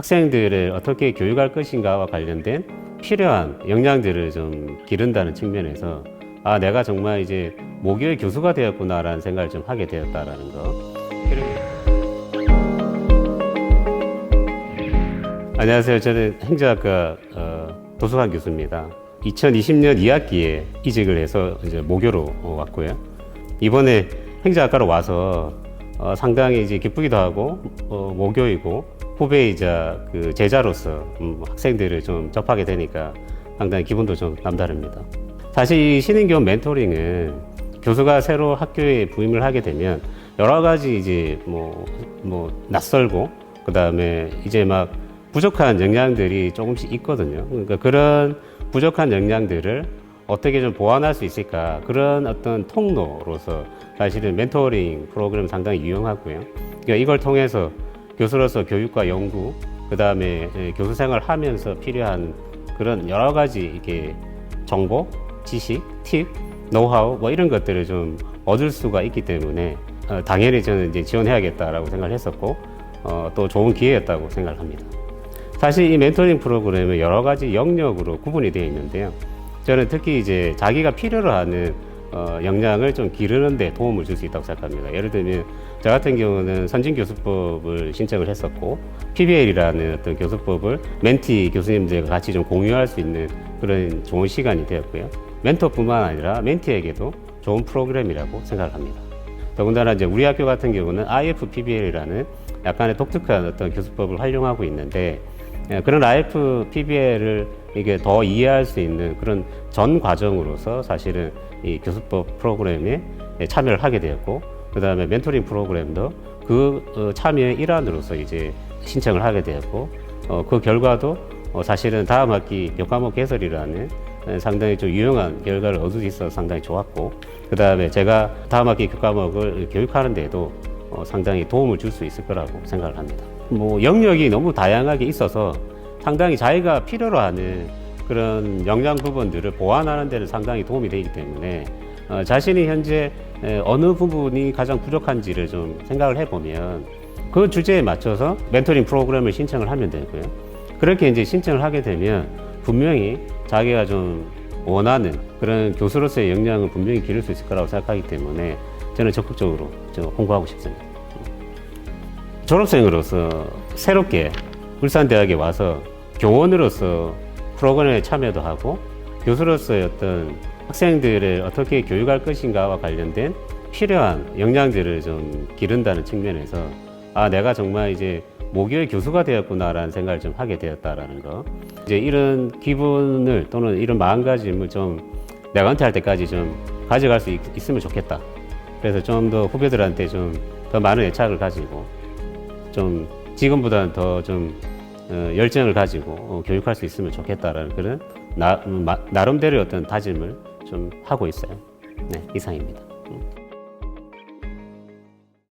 학생들을 어떻게 교육할 것인가와 관련된 필요한 역량들을 좀 기른다는 측면에서 아 내가 정말 이제 모교의 교수가 되었구나라는 생각을 좀 하게 되었다라는 거. 안녕하세요. 저는 행정학과 어, 도서관 교수입니다. 2020년 2학기에 이직을 해서 이제 모교로 어, 왔고요. 이번에 행정학과로 와서 어, 상당히 이제 기쁘기도 하고 어, 모교이고 후배이자 그 제자로서 음, 학생들을 좀 접하게 되니까 상당히 기분도 좀 남다릅니다. 사실 이 신인교원 멘토링은 교수가 새로 학교에 부임을 하게 되면 여러 가지 이제 뭐, 뭐 낯설고 그 다음에 이제 막 부족한 역량들이 조금씩 있거든요. 그러니까 그런 부족한 역량들을 어떻게 좀 보완할 수 있을까 그런 어떤 통로로서 사실은 멘토링 프로그램 상당히 유용하고요. 그러니까 이걸 통해서 교수로서 교육과 연구 그 다음에 교수 생활을 하면서 필요한 그런 여러 가지 이게 정보, 지식, 팁, 노하우 뭐 이런 것들을 좀 얻을 수가 있기 때문에 어, 당연히 저는 이제 지원해야겠다라고 생각을 했었고 어, 또 좋은 기회였다고 생각합니다. 사실 이 멘토링 프로그램은 여러 가지 영역으로 구분이 되어 있는데요. 저는 특히 이제 자기가 필요로 하는 어, 역량을 좀 기르는 데 도움을 줄 수 있다고 생각합니다. 예를 들면 저 같은 경우는 선진 교수법을 신청을 했었고 PBL이라는 어떤 교수법을 멘티 교수님들과 같이 좀 공유할 수 있는 그런 좋은 시간이 되었고요. 멘토뿐만 아니라 멘티에게도 좋은 프로그램이라고 생각을 합니다. 더군다나 이제 우리 학교 같은 경우는 IFPBL이라는 약간의 독특한 어떤 교수법을 활용하고 있는데 예, 그런 IFPBL을 이게 더 이해할 수 있는 그런 전 과정으로서 사실은 이 교수법 프로그램에 참여를 하게 되었고 그 다음에 멘토링 프로그램도 그 어, 참여의 일환으로서 이제 신청을 하게 되었고 어, 그 결과도 어, 사실은 다음 학기 역과목 개설이라는 에, 상당히 좀 유용한 결과를 얻을 수 있어서 상당히 좋았고 그 다음에 제가 다음 학기 교과목을 교육하는 데도 어, 상당히 도움을 줄 수 있을 거라고 생각을 합니다. 뭐 영역이 너무 다양하게 있어서 상당히 자기가 필요로 하는 그런 역량 부분들을 보완하는 데는 상당히 도움이 되기 때문에 어, 자신이 현재 에, 어느 부분이 가장 부족한지를 좀 생각을 해보면 그 주제에 맞춰서 멘토링 프로그램을 신청을 하면 되고요. 그렇게 이제 신청을 하게 되면 분명히 자기가 좀 원하는 그런 교수로서의 역량을 분명히 기를 수 있을 거라고 생각하기 때문에 저는 적극적으로 저 홍보하고 싶습니다. 졸업생으로서 새롭게 울산대학에 와서 교원으로서 프로그램에 참여도 하고 교수로서의 어떤 학생들을 어떻게 교육할 것인가와 관련된 필요한 역량들을 좀 기른다는 측면에서 아 내가 정말 이제 모교의 교수가 되었구나라는 생각을 좀 하게 되었다라는 거. 이제 이런 기분을 또는 이런 마음가짐을 좀 내가 은퇴할 때까지 좀 가져갈 수 있, 있으면 좋겠다. 그래서 좀 더 후배들한테 좀 더 많은 애착을 가지고 좀 지금보다는 더좀 어, 열정을 가지고 어, 교육할 수 있으면 좋겠다라는 그런 나, 음, 마- 나름대로의 어떤 다짐을 좀 하고 있어요. 네, 이상입니다. 음.